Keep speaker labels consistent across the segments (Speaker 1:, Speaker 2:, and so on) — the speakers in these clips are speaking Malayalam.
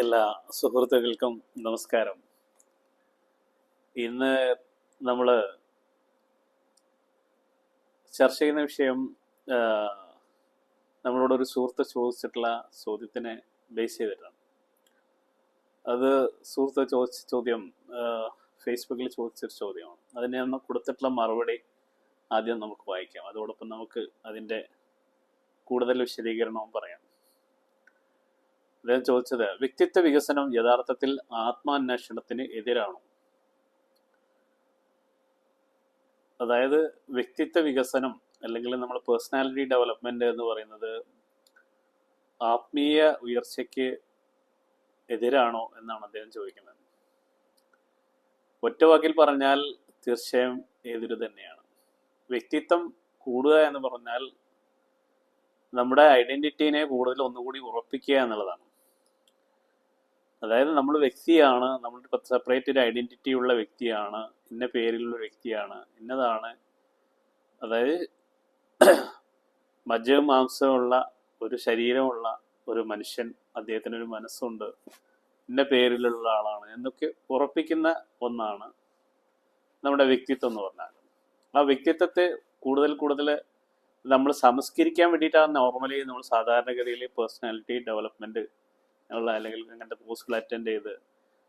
Speaker 1: എല്ലാ സുഹൃത്തുക്കൾക്കും നമസ്കാരം. ഇന്ന് നമ്മൾ ചർച്ച ചെയ്യുന്ന വിഷയം നമ്മളോട് ഒരു സുഹൃത്ത് ചോദിച്ചിട്ടുള്ള ചോദ്യത്തിനെ ബേസ് ചെയ്തിട്ടാണ്. അത് സുഹൃത്ത് ചോദിച്ച ചോദ്യം ഫേസ്ബുക്കിൽ ചോദിച്ചൊരു ചോദ്യമാണ്. അതിനെ നമ്മൾ കൊടുത്തിട്ടുള്ള മറുപടി ആദ്യം നമുക്ക് വായിക്കാം. അതോടൊപ്പം നമുക്ക് അതിന്റെ കൂടുതൽ വിശദീകരണവും പറയാം. അദ്ദേഹം ചോദിച്ചത് വ്യക്തിത്വ വികസനം യഥാർത്ഥത്തിൽ ആത്മാന്വേഷണത്തിന് എതിരാണോ? അതായത് വ്യക്തിത്വ വികസനം അല്ലെങ്കിൽ നമ്മൾ പേഴ്സണാലിറ്റി ഡെവലപ്മെന്റ് എന്ന് പറയുന്നത് ആത്മീയ ഉയർച്ചയ്ക്ക് എതിരാണോ എന്നാണ് അദ്ദേഹം ചോദിക്കുന്നത്. ഒറ്റവാക്കിൽ പറഞ്ഞാൽ തീർച്ചയായും എതിര് തന്നെയാണ്. വ്യക്തിത്വം കൂടുക എന്ന് പറഞ്ഞാൽ നമ്മുടെ ഐഡന്റിറ്റീനെ കൂടുതൽ ഒന്നുകൂടി ഉറപ്പിക്കുക എന്നുള്ളതാണ്. അതായത് നമ്മൾ വ്യക്തിയാണ് നമ്മൾ സെപ്പറേറ്റ് ഒരു ഐഡന്റിറ്റി ഉള്ള വ്യക്തിയാണ് ഇന്ന പേരിലുള്ള വ്യക്തിയാണ് ഇന്നതാണ്. അതായത് മജ്ജവും മാംസമുള്ള ഒരു ശരീരമുള്ള ഒരു മനുഷ്യൻ അദ്ദേഹത്തിന് ഒരു മനസ്സുണ്ട്. ഇന്ന പേരിലുള്ള ആളാണ്. എന്നൊക്കെ ഉറപ്പിക്കുന്ന ഒന്നാണ് നമ്മുടെ വ്യക്തിത്വം എന്ന് പറഞ്ഞാൽ ആ വ്യക്തിത്വത്തെ കൂടുതൽ കൂടുതൽ നമ്മൾ സംസ്കരിക്കാൻ വേണ്ടിയിട്ടാണ് നോർമലി നമ്മൾ സാധാരണഗതിയിൽ പേഴ്സണാലിറ്റി ഡെവലപ്മെന്റ് ഉള്ള അല്ലെങ്കിൽ അങ്ങനത്തെ കോഴ്സുകൾ അറ്റൻഡ് ചെയ്ത്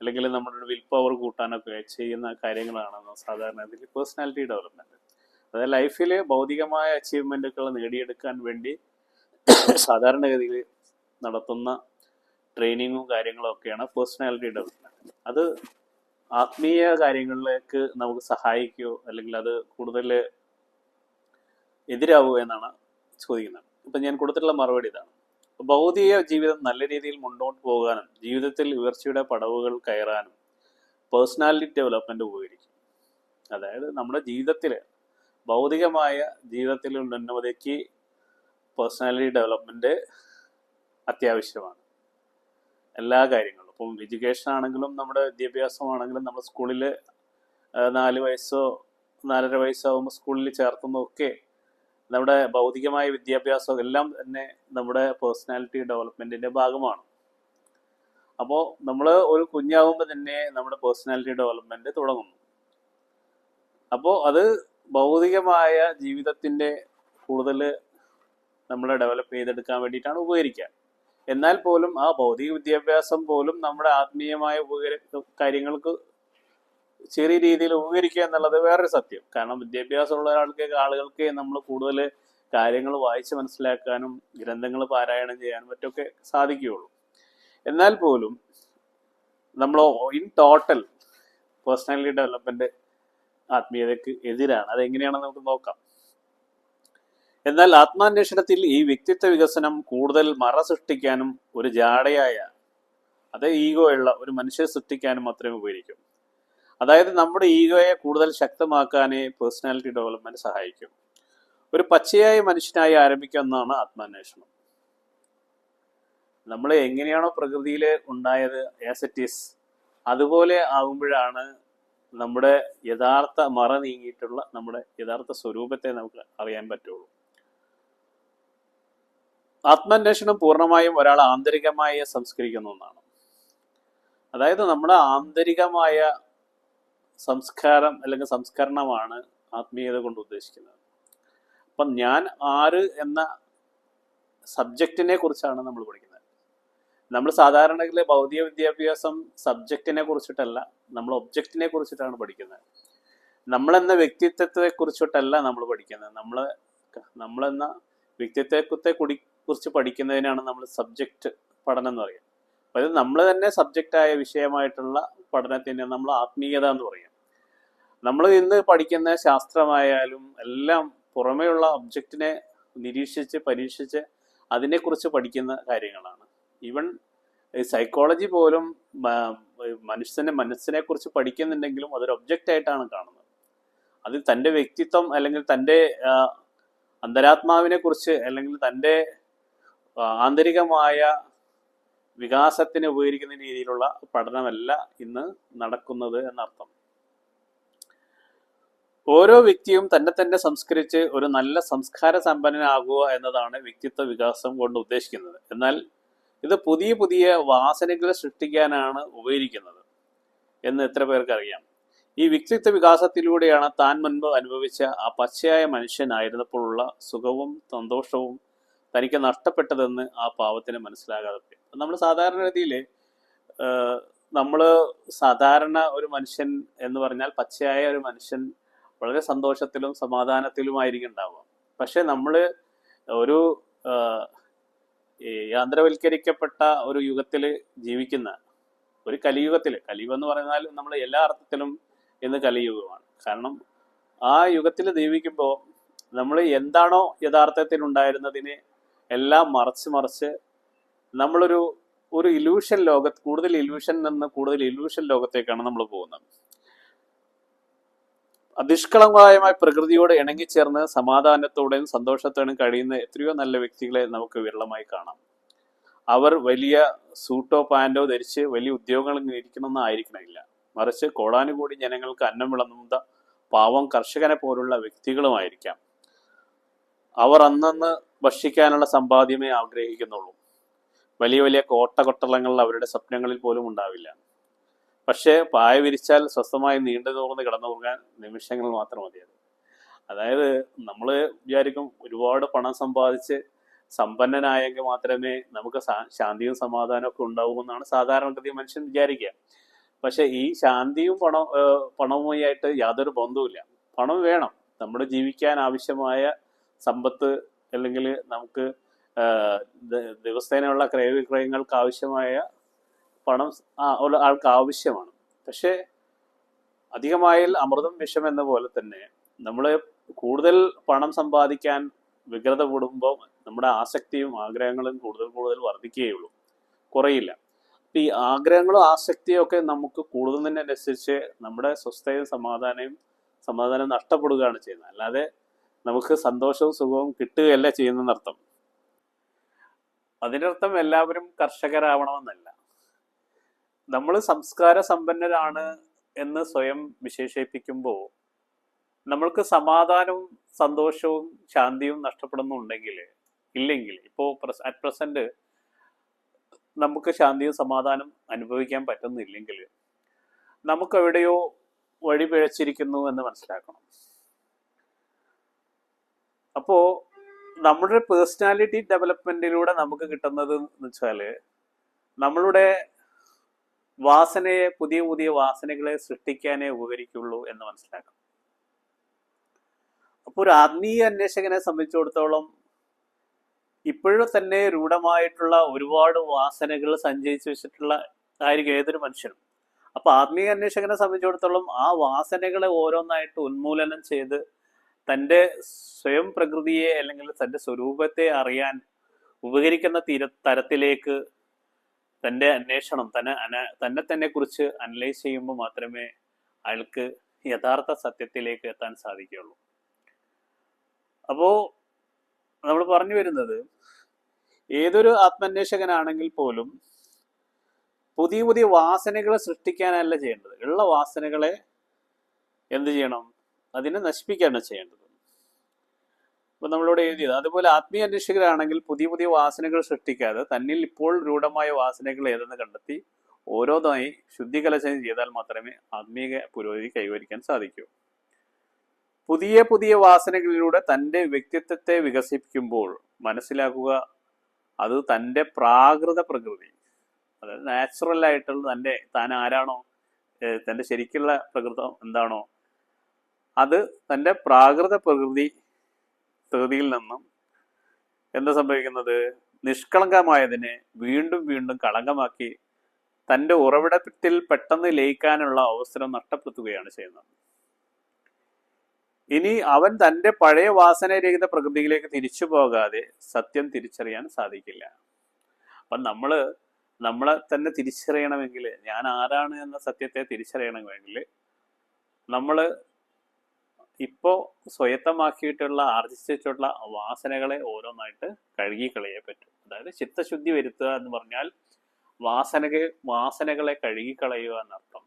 Speaker 1: അല്ലെങ്കിൽ നമ്മുടെ വിൽ പവർ കൂട്ടാനൊക്കെ ചെയ്യുന്ന കാര്യങ്ങളാണ് സാധാരണ ഇതിൽ പേഴ്സണാലിറ്റി ഡെവലപ്മെന്റ് അതായത് ലൈഫിൽ ഭൗതികമായ അച്ചീവ്മെന്റുകൾ നേടിയെടുക്കാൻ വേണ്ടി സാധാരണഗതിയിൽ നടത്തുന്ന ട്രെയിനിങ്ങും കാര്യങ്ങളും ഒക്കെയാണ് പേഴ്സണാലിറ്റി ഡെവലപ്മെന്റ് അത് ആത്മീയ കാര്യങ്ങളിലേക്ക് നമുക്ക് സഹായിക്കുകയോ അല്ലെങ്കിൽ അത് കൂടുതൽ എതിരാവുക എന്നാണ് ചോദിക്കുന്നത്. ഇപ്പം ഞാൻ കൊടുത്തിട്ടുള്ള മറുപടി ഇതാണ്. ഭൗതിക ജീവിതം നല്ല രീതിയിൽ മുന്നോട്ട് പോകാനും ജീവിതത്തിൽ ഉയർച്ചയുടെ പടവുകൾ കയറാനും പേഴ്സണാലിറ്റി ഡെവലപ്മെന്റ് ഉപകരിക്കും. അതായത് നമ്മുടെ ജീവിതത്തിൽ ഭൗതികമായ ജീവിതത്തിൽ ഉന്നതിക്ക് പേഴ്സണാലിറ്റി ഡെവലപ്മെന്റ് അത്യാവശ്യമാണ്. എല്ലാ കാര്യങ്ങളും. ഇപ്പം എഡ്യൂക്കേഷൻ ആണെങ്കിലും നമ്മുടെ വിദ്യാഭ്യാസമാണെങ്കിലും നമ്മുടെ സ്കൂളിൽ നാല് വയസ്സോ നാലര വയസ്സാകുമ്പോൾ സ്കൂളിൽ ചേർക്കുന്നതൊക്കെ നമ്മുടെ ഭൗതികമായ വിദ്യാഭ്യാസം എല്ലാം തന്നെ നമ്മുടെ പേഴ്സണാലിറ്റി ഡെവലപ്മെന്റിന്റെ ഭാഗമാണ്. അപ്പോൾ നമ്മൾ ഒരു കുഞ്ഞാവുമ്പോൾ തന്നെ നമ്മുടെ പേഴ്സണാലിറ്റി ഡെവലപ്മെന്റ് തുടങ്ങുന്നു. അപ്പോൾ അത് ഭൗതികമായ ജീവിതത്തിന്റെ കൂടുതൽ നമ്മൾ ഡെവലപ്പ് ചെയ്തെടുക്കാൻ വേണ്ടിയിട്ടാണ് ഉപകരിക്കുക. എന്നാൽ പോലും ആ ഭൗതിക വിദ്യാഭ്യാസം പോലും നമ്മുടെ ആത്മീയമായ ഉപകര കാര്യങ്ങൾക്ക് ചെറിയ രീതിയിൽ ഉപകരിക്കുക എന്നുള്ളത് വേറൊരു സത്യം. കാരണം വിദ്യാഭ്യാസമുള്ള ഒരാൾക്ക് ആളുകൾക്ക് നമ്മൾ കൂടുതൽ കാര്യങ്ങൾ വായിച്ച് മനസ്സിലാക്കാനും ഗ്രന്ഥങ്ങൾ പാരായണം ചെയ്യാനും മറ്റൊക്കെ സാധിക്കുകയുള്ളൂ. എന്നാൽ പോലും നമ്മൾ ഇൻ ടോട്ടൽ പേഴ്സണാലിറ്റി ഡെവലപ്മെന്റ് ആത്മീയതയ്ക്ക് എതിരാണ്. അതെങ്ങനെയാണെന്ന് നമുക്ക് നോക്കാം. എന്നാൽ ആത്മാന്വേഷണത്തിൽ ഈ വ്യക്തിത്വ വികസനം കൂടുതൽ മറ സൃഷ്ടിക്കാനും ഒരു ജാടയായ അത് ഉള്ള ഒരു മനുഷ്യരെ സൃഷ്ടിക്കാനും മാത്രമേ ഉപകരിക്കൂ. അതായത് നമ്മുടെ ഈഗോയെ കൂടുതൽ ശക്തമാക്കാനേ പേഴ്സണാലിറ്റി ഡെവലപ്മെന്റ് സഹായിക്കും. ഒരു പച്ചയായ മനുഷ്യനായി ആരംഭിക്കുന്നതാണ് ആത്മാന്വേഷണം. നമ്മൾ എങ്ങനെയാണോ പ്രകൃതിയിൽ ഉണ്ടായത് ആസ് ഇറ്റ് ഈസ് അതുപോലെ ആകുമ്പോഴാണ് നമ്മുടെ യഥാർത്ഥ മറ നീങ്ങിയിട്ടുള്ള നമ്മുടെ യഥാർത്ഥ സ്വരൂപത്തെ നമുക്ക് അറിയാൻ പറ്റുള്ളൂ. ആത്മാന്വേഷണം പൂർണമായും ഒരാൾ ആന്തരികമായി സംസ്കരിക്കുന്ന ഒന്നാണ്. അതായത് നമ്മുടെ ആന്തരികമായ സംസ്കാരം അല്ലെങ്കിൽ സംസ്കരണമാണ് ആത്മീയത കൊണ്ട് ഉദ്ദേശിക്കുന്നത്. അപ്പം ഞാൻ ആര് എന്ന സബ്ജക്റ്റിനെ കുറിച്ചാണ് നമ്മൾ പഠിക്കുന്നത്. നമ്മൾ സാധാരണഗതിയിലെ ഭൗതിക വിദ്യാഭ്യാസം സബ്ജക്റ്റിനെ കുറിച്ചിട്ടല്ല നമ്മൾ ഒബ്ജക്റ്റിനെ കുറിച്ചിട്ടാണ് പഠിക്കുന്നത്. നമ്മളെന്ന വ്യക്തിത്വത്തെ കുറിച്ചിട്ടല്ല നമ്മൾ പഠിക്കുന്നത്. നമ്മൾ നമ്മളെന്ന വ്യക്തിത്വത്തെ കുടി കുറിച്ച് പഠിക്കുന്നതിനാണ് നമ്മൾ സബ്ജക്റ്റ് പഠനം എന്ന് പറയുന്നത്. അതായത് നമ്മൾ തന്നെ സബ്ജക്റ്റായ വിഷയമായിട്ടുള്ള പഠനത്തിന് നമ്മൾ ആത്മീയത എന്ന് പറയും. നമ്മൾ ഇന്ന് പഠിക്കുന്ന ശാസ്ത്രമായാലും എല്ലാം പുറമേയുള്ള ഒബ്ജക്റ്റിനെ നിരീക്ഷിച്ച് പരീക്ഷിച്ച് അതിനെക്കുറിച്ച് പഠിക്കുന്ന കാര്യങ്ങളാണ്. ഈവൻ സൈക്കോളജി പോലും മനുഷ്യന്റെ മനസ്സിനെ കുറിച്ച് പഠിക്കുന്നുണ്ടെങ്കിലും അതൊരു ഒബ്ജക്റ്റ് ആയിട്ടാണ് കാണുന്നത്. അത് തന്റെ വ്യക്തിത്വം അല്ലെങ്കിൽ തന്റെ അന്തരാത്മാവിനെ കുറിച്ച് അല്ലെങ്കിൽ തന്റെ ആന്തരികമായ വികാസത്തിന് ഉപകരിക്കുന്ന രീതിയിലുള്ള പഠനമല്ല ഇന്ന് നടക്കുന്നത് എന്നർത്ഥം. ഓരോ വ്യക്തിയും തന്നെ തന്നെ സംസ്കരിച്ച് ഒരു നല്ല സംസ്കാര സമ്പന്നനാകുക എന്നതാണ് വ്യക്തിത്വ വികാസം കൊണ്ട് ഉദ്ദേശിക്കുന്നത്. എന്നാൽ ഇത് പുതിയ പുതിയ വാസനകൾ സൃഷ്ടിക്കാനാണ് ഉപകരിക്കുന്നത് എന്ന് എത്ര പേർക്കറിയാം. ഈ വ്യക്തിത്വ വികാസത്തിലൂടെയാണ് താൻ മുൻപ് അനുഭവിച്ച ആ പച്ചയായ മനുഷ്യനായിരുന്നപ്പോഴുള്ള സുഖവും സന്തോഷവും തനിക്ക് നഷ്ടപ്പെട്ടതെന്ന് ആ പാവത്തിന് മനസ്സിലാകാതെ പോയി സാധാരണ രീതിയിൽ നമ്മൾ സാധാരണ ഒരു മനുഷ്യൻ എന്ന് പറഞ്ഞാൽ പച്ചയായ ഒരു മനുഷ്യൻ വളരെ സന്തോഷത്തിലും സമാധാനത്തിലുമായിരിക്കും ഉണ്ടാവുക. പക്ഷെ നമ്മൾ ഒരു യാന്ത്രവൽക്കരിക്കപ്പെട്ട ഒരു യുഗത്തിൽ ജീവിക്കുന്ന ഒരു കലിയുഗത്തിൽ കലിയുഗം എന്ന് പറഞ്ഞാൽ നമ്മൾ എല്ലാ അർത്ഥത്തിലും ഇന്ന് കലിയുഗമാണ്. കാരണം ആ യുഗത്തിൽ ജീവിക്കുമ്പോൾ നമ്മൾ എന്താണോ യഥാർത്ഥത്തിൽ ഉണ്ടായിരുന്നതിനെ എല്ലാം മറച്ച് മറിച്ച് നമ്മളൊരു ഒരു ഇലൂഷൻ ലോകത്ത് കൂടുതൽ ഇലൂഷൻ നിന്ന് കൂടുതൽ ഇലൂഷൻ ലോകത്തേക്കാണ് നമ്മൾ പോകുന്നത്. നിഷ്കളങ്കമായ പ്രകൃതിയോട് ഇണങ്ങിച്ചേർന്ന് സമാധാനത്തോടെയും സന്തോഷത്തോടെയും കഴിയുന്ന എത്രയോ നല്ല വ്യക്തികളെ നമുക്ക് വിരളമായി കാണാം. അവർ വലിയ സൂട്ടോ പാന്റോ ധരിച്ച് വലിയ ഉദ്യോഗങ്ങൾ ഇരിക്കണമെന്ന് ആയിരിക്കണമില്ല മറിച്ച് കോടാനുകൂടി ജനങ്ങൾക്ക് അന്നം വിളന്നുന്ന പാവം കർഷകനെ പോലുള്ള വ്യക്തികളുമായിരിക്കാം. അവർ അന്നന്ന് ഭക്ഷിക്കാനുള്ള സമ്പാദ്യമേ ആഗ്രഹിക്കുന്നുള്ളൂ. വലിയ വലിയ കോട്ട കൊട്ടളങ്ങൾ അവരുടെ സ്വപ്നങ്ങളിൽ പോലും ഉണ്ടാവില്ല. പക്ഷേ പായ വിരിച്ചാൽ സ്വസ്ഥമായി നീണ്ടു തോർന്ന് കിടന്നുറങ്ങാൻ നിമിഷങ്ങൾ മാത്രം മതിയത് അതായത് നമ്മൾ വിചാരിക്കും ഒരുപാട് പണം സമ്പാദിച്ച് സമ്പന്നനായെങ്കിൽ മാത്രമേ നമുക്ക് ശാന്തിയും സമാധാനവും ഒക്കെ ഉണ്ടാവൂ എന്നാണ് സാധാരണഗതി മനുഷ്യൻ വിചാരിക്കുക. പക്ഷെ ഈ ശാന്തിയും പണം പണവുമായിട്ട് യാതൊരു ബന്ധവുമില്ല. പണം വേണം. നമ്മുടെ ജീവിക്കാൻ ആവശ്യമായ സമ്പത്ത് അല്ലെങ്കിൽ നമുക്ക് ദിവസേനയുള്ള ക്രയവിക്രയങ്ങൾക്ക് ആവശ്യമായ പണം ആൾക്ക് ആവശ്യമാണ് പക്ഷേ അധികമായാൽ അമൃതം വിഷം എന്ന പോലെ തന്നെ നമ്മൾ കൂടുതൽ പണം സമ്പാദിക്കാൻ വികൃത കൂടുമ്പോൾ നമ്മുടെ ആസക്തിയും ആഗ്രഹങ്ങളും കൂടുതൽ കൂടുതൽ വർദ്ധിക്കുകയുള്ളൂ. കുറയില്ല. അപ്പം ഈ ആഗ്രഹങ്ങളും ആസക്തിയും ഒക്കെ നമുക്ക് കൂടുന്നതിനനുസരിച്ച് നമ്മുടെ സ്വസ്ഥയും സമാധാനവും സമാധാനം നഷ്ടപ്പെടുകയാണ് ചെയ്യുന്നത്. അല്ലാതെ നമുക്ക് സന്തോഷവും സുഖവും കിട്ടുകയല്ല ചെയ്യുന്നതിനർത്ഥം. അതിനർത്ഥം എല്ലാവരും കർഷകരാവണമെന്നല്ല. നമ്മൾ സംസ്കാര സമ്പന്നരാണ് എന്ന് സ്വയം വിശേഷിപ്പിക്കുമ്പോൾ നമ്മൾക്ക് സമാധാനവും സന്തോഷവും ശാന്തിയും നഷ്ടപ്പെടുന്നുണ്ടെങ്കിൽ ഇല്ലെങ്കിൽ ഇപ്പോൾ അറ്റ് പ്രസന്റ് നമുക്ക് ശാന്തിയും സമാധാനം അനുഭവിക്കാൻ പറ്റുന്നില്ലെങ്കിൽ നമുക്ക് എവിടെയോ വഴി പിഴച്ചിരിക്കുന്നു എന്ന് മനസ്സിലാക്കണം. അപ്പോൾ നമ്മുടെ പേഴ്സണാലിറ്റി ഡെവലപ്മെന്റിലൂടെ നമുക്ക് കിട്ടുന്നത് എന്ന് വെച്ചാൽ നമ്മളുടെ വാസനയെ പുതിയ പുതിയ വാസനകളെ സൃഷ്ടിക്കാനേ ഉപകരിക്കുള്ളൂ എന്ന് മനസ്സിലാക്കണം അപ്പോൾ ഒരു ആത്മീയ അന്വേഷകനെ സംബന്ധിച്ചിടത്തോളം ഇപ്പോഴും തന്നെ രൂഢമായിട്ടുള്ള ഒരുപാട് വാസനകൾ സഞ്ചരിച്ചു വെച്ചിട്ടുള്ള ആയിരിക്കും ഏതൊരു മനുഷ്യനും. അപ്പൊ ആത്മീയ അന്വേഷകനെ സംബന്ധിച്ചിടത്തോളം ആ വാസനകളെ ഓരോന്നായിട്ട് ഉന്മൂലനം ചെയ്ത് തന്റെ സ്വയം പ്രകൃതിയെ അല്ലെങ്കിൽ തന്റെ സ്വരൂപത്തെ അറിയാൻ ഉപകരിക്കുന്ന തീര തരത്തിലേക്ക് തന്റെ അന്വേഷണം തന്നെ അന തന്നെ തന്നെ കുറിച്ച് അനലൈസ് ചെയ്യുമ്പോൾ മാത്രമേ അയാൾക്ക് യഥാർത്ഥ സത്യത്തിലേക്ക് എത്താൻ സാധിക്കുകയുള്ളൂ. അപ്പോൾ നമ്മൾ പറഞ്ഞു വരുന്നത് ഏതൊരു ആത്മാന്വേഷകനാണെങ്കിൽ പോലും പുതിയ പുതിയ വാസനകളെ സൃഷ്ടിക്കാനല്ല ചെയ്യേണ്ടത്. ഉള്ള വാസനകളെ എന്ത് ചെയ്യണം? അതിനെ നശിപ്പിക്കുകയാണ് ചെയ്യേണ്ടത്. അപ്പൊ നമ്മളിവിടെ എഴുതിയത് അതുപോലെ ആത്മീയ അന്വേഷകരാണെങ്കിൽ പുതിയ പുതിയ വാസനകൾ സൃഷ്ടിക്കാതെ തന്നിൽ ഇപ്പോൾ രൂഢമായ വാസനകൾ ഏതെന്ന് കണ്ടെത്തി ഓരോന്നായി ശുദ്ധികലശനം ചെയ്താൽ മാത്രമേ ആത്മീയ പുരോഗതി കൈവരിക്കാൻ സാധിക്കൂ. പുതിയ പുതിയ വാസനകളിലൂടെ തന്റെ വ്യക്തിത്വത്തെ വികസിപ്പിക്കുമ്പോൾ മനസ്സിലാക്കുക അത് തന്റെ പ്രാകൃത പ്രകൃതി അതായത് നാച്ചുറൽ ആയിട്ടുള്ള തന്റെ താൻ ആരാണോ തന്റെ ശരിക്കുള്ള പ്രകൃതം എന്താണോ അത് തന്റെ പ്രാകൃത പ്രകൃതി പ്രകൃതിയിൽ നിന്നും എന്താ സംഭവിക്കുന്നത്? നിഷ്കളങ്കമായതിനെ വീണ്ടും വീണ്ടും കളങ്കമാക്കി തന്റെ ഉറവിടത്തിൽ പെട്ടെന്ന് ലയിക്കാനുള്ള അവസരം നഷ്ടപ്പെടുത്തുകയാണ് ചെയ്യുന്നത്. ഇനി അവൻ തന്റെ പഴയ വാസനരഹിത പ്രകൃതിയിലേക്ക് തിരിച്ചു പോകാതെ സത്യം തിരിച്ചറിയാൻ സാധിക്കില്ല. അപ്പം നമ്മൾ നമ്മളെ തന്നെ തിരിച്ചറിയണമെങ്കിൽ ഞാൻ ആരാണ് എന്ന സത്യത്തെ തിരിച്ചറിയണമെങ്കിൽ നമ്മൾ ഇപ്പോ സ്വയത്തമാക്കിയിട്ടുള്ള ആർജിച്ചിട്ടുള്ള വാസനകളെ ഓരോന്നായിട്ട് കഴുകിക്കളയേ പറ്റും. അതായത് ചിത്തശുദ്ധി വരുത്തുക എന്ന് പറഞ്ഞാൽ വാസനക വാസനകളെ കഴുകിക്കളയുക എന്നർത്ഥം.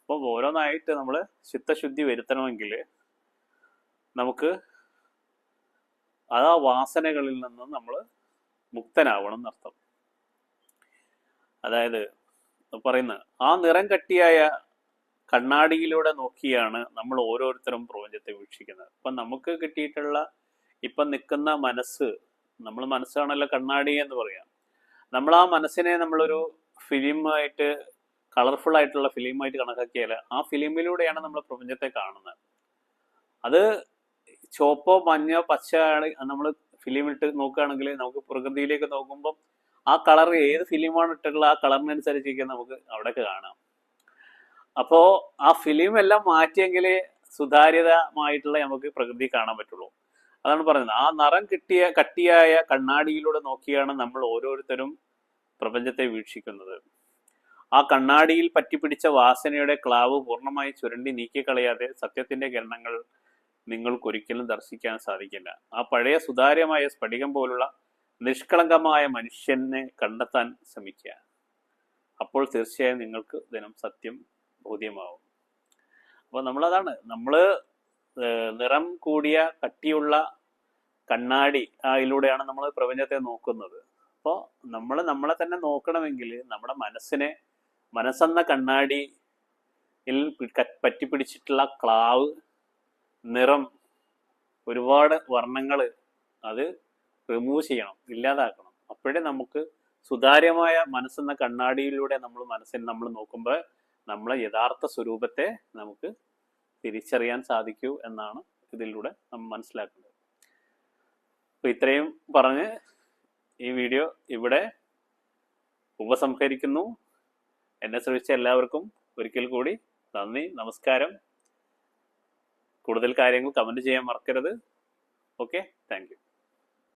Speaker 1: അപ്പോൾ ഓരോന്നായിട്ട് നമ്മൾ ചിത്തശുദ്ധി വരുത്തണമെങ്കിൽ നമുക്ക് ആ വാസനകളിൽ നിന്നും നമ്മൾ മുക്തനാവണം എന്നർത്ഥം. അതായത് പറയുന്ന ആ നിറം കട്ടിയായ കണ്ണാടിയിലൂടെ നോക്കിയാണ് നമ്മൾ ഓരോരുത്തരും പ്രപഞ്ചത്തെ വീക്ഷിക്കുന്നത്. അപ്പം നമുക്ക് കിട്ടിയിട്ടുള്ള ഇപ്പം നിൽക്കുന്ന മനസ്സ് നമ്മൾ മനസ്സാണല്ലോ കണ്ണാടി എന്ന് പറയാം. നമ്മൾ ആ മനസ്സിനെ നമ്മളൊരു ഫിലിമായിട്ട് കളർഫുൾ ആയിട്ടുള്ള ഫിലിമായിട്ട് കണക്കാക്കിയാൽ ആ ഫിലിമിലൂടെയാണ് നമ്മൾ പ്രപഞ്ചത്തെ കാണുന്നത്. അത് ചുവപ്പോ മഞ്ഞോ പച്ച നമ്മൾ ഫിലിം ഇട്ട് നോക്കുകയാണെങ്കിൽ നമുക്ക് പ്രകൃതിയിലേക്ക് നോക്കുമ്പോൾ ആ കളർ ഏത് ഫിലിമാണ് ഇട്ടിട്ടുള്ള ആ കളറിനനുസരിച്ചൊക്കെ നമുക്ക് അവിടെയൊക്കെ കാണാം. അപ്പോ ആ ഫിലിം എല്ലാം മാറ്റിയെങ്കിലേ സുതാര്യതമായിട്ടുള്ള നമുക്ക് പ്രകൃതി കാണാൻ പറ്റുള്ളൂ. അതാണ് പറയുന്നത് ആ നിറം കിട്ടിയ കട്ടിയായ കണ്ണാടിയിലൂടെ നോക്കിയാണ് നമ്മൾ ഓരോരുത്തരും പ്രപഞ്ചത്തെ വീക്ഷിക്കുന്നത്. ആ കണ്ണാടിയിൽ പറ്റിപ്പിടിച്ച വാസനയുടെ ക്ലാവ് പൂർണമായി ചുരണ്ടി നീക്കിക്കളയാതെ സത്യത്തിന്റെ കിരണങ്ങൾ നിങ്ങൾക്കൊരിക്കലും ദർശിക്കാൻ സാധിക്കില്ല. ആ പഴയ സുതാര്യമായ സ്ഫടികം പോലുള്ള നിഷ്കളങ്കമായ മനുഷ്യനെ കണ്ടെത്താൻ ശ്രമിക്കുക. അപ്പോൾ തീർച്ചയായും നിങ്ങൾക്ക് ദിനം സത്യം ബോധ്യമാവും. അപ്പോൾ നമ്മളതാണ് നമ്മൾ നിറം കൂടിയ കട്ടിയുള്ള കണ്ണാടി അതിലൂടെയാണ് നമ്മൾ പ്രപഞ്ചത്തെ നോക്കുന്നത്. അപ്പോൾ നമ്മൾ നമ്മളെ തന്നെ നോക്കണമെങ്കിൽ നമ്മുടെ മനസ്സിനെ മനസ്സെന്ന കണ്ണാടിയിൽ പറ്റി പറ്റിപ്പിടിച്ചിട്ടുള്ള ക്ലാവ് നിറം ഒരുപാട് വർണങ്ങൾ അത് റിമൂവ് ചെയ്യണം ഇല്ലാതാക്കണം. അപ്പോഴേ നമുക്ക് സുതാര്യമായ മനസ്സെന്ന കണ്ണാടിയിലൂടെ നമ്മൾ മനസ്സിനെ നമ്മൾ നോക്കുമ്പോൾ നമ്മളെ യഥാർത്ഥ സ്വരൂപത്തെ നമുക്ക് തിരിച്ചറിയാൻ സാധിക്കൂ എന്നാണ് ഇതിലൂടെ നമ്മൾ മനസ്സിലാക്കുന്നത്. അപ്പോൾ ഇത്രയും പറഞ്ഞ് ഈ വീഡിയോ ഇവിടെ ഉപസംഹരിക്കുന്നു. എന്നെ ശ്രമിച്ച എല്ലാവർക്കും ഒരിക്കൽ കൂടി നന്ദി നമസ്കാരം. കൂടുതൽ കാര്യങ്ങൾ കമന്റ് ചെയ്യാൻ മറക്കരുത്. Okay thank